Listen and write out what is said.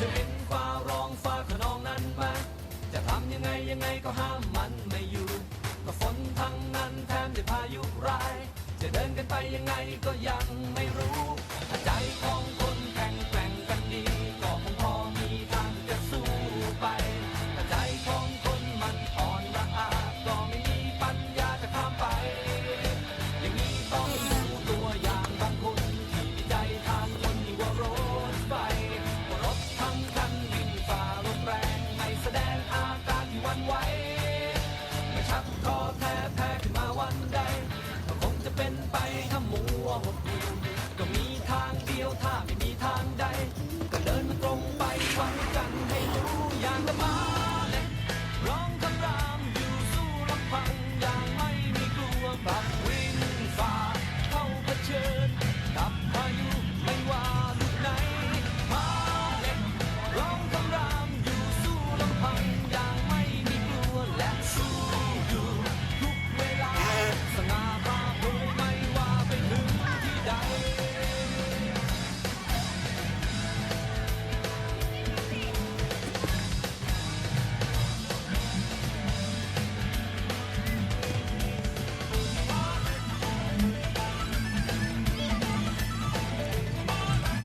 จะเห็นฟ้าร้องฟ้าขนองนั้นมาจะทำยังไงยังไงก็ห้ามมันไม่อยู่ ก็ฝนทั้งนั้นแถมจะพายุร้าย จะเดินกันไปยังไงก็ยัง ร้องคำรามอยู่สู้ลำพังอย่างไม่มีกลัวบา